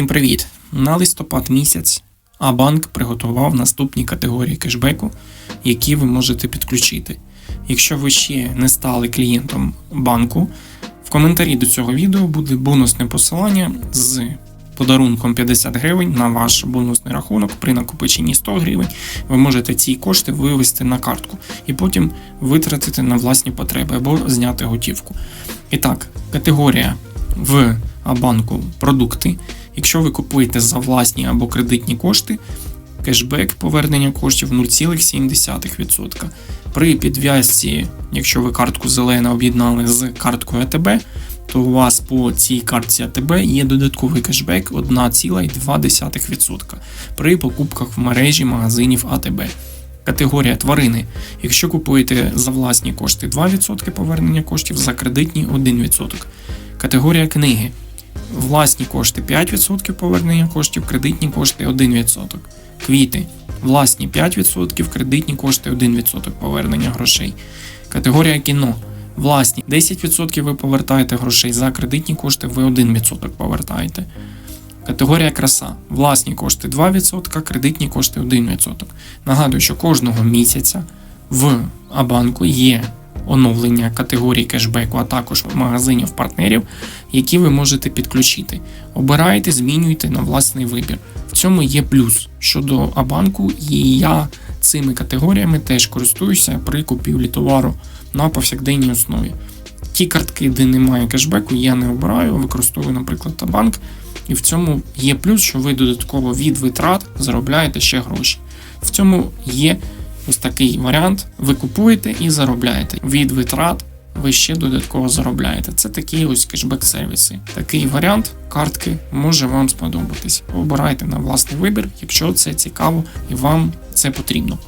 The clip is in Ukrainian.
Всім привіт! На листопад місяць Абанк приготував наступні категорії кешбеку, які ви можете підключити. Якщо ви ще не стали клієнтом банку, в коментарі до цього відео буде бонусне посилання з подарунком 50 гривень на ваш бонусний рахунок при накопиченні 100 гривень. Ви можете ці кошти вивести на картку і потім витратити на власні потреби або зняти готівку. І так, категорія в Абанку продукти. Якщо ви купуєте за власні або кредитні кошти, кешбек повернення коштів 0,7%. При підв'язці, якщо ви картку зелена об'єднали з карткою АТБ, то у вас по цій картці АТБ є додатковий кешбек 1,2% при покупках в мережі магазинів АТБ. Категорія тварини. Якщо купуєте за власні кошти 2% повернення коштів, за кредитні 1%. Категорія книги. Власні кошти 5% повернення коштів, кредитні кошти 1%. Квіти. Власні 5%, кредитні кошти 1% повернення грошей. Категорія кіно. Власні 10% ви повертаєте грошей, за кредитні кошти ви 1% повертаєте. Категорія краса. Власні кошти 2%, кредитні кошти 1%. Нагадую, що кожного місяця в Абанку є оновлення категорій кешбеку, а також магазинів партнерів, які ви можете підключити. Обирайте, змінюйте на власний вибір. В цьому є плюс щодо Абанку, і я цими категоріями теж користуюся при купівлі товару на повсякденній основі. Ті картки, де немає кешбеку, я не обираю, використовую, наприклад, Табанк. І в цьому є плюс, що ви додатково від витрат заробляєте ще гроші. В цьому є ось такий варіант: ви купуєте і заробляєте. Від витрат ви ще додатково заробляєте. Це такі ось кешбек-сервіси. Такий варіант картки може вам сподобатись. Обирайте на власний вибір, якщо це цікаво і вам це потрібно.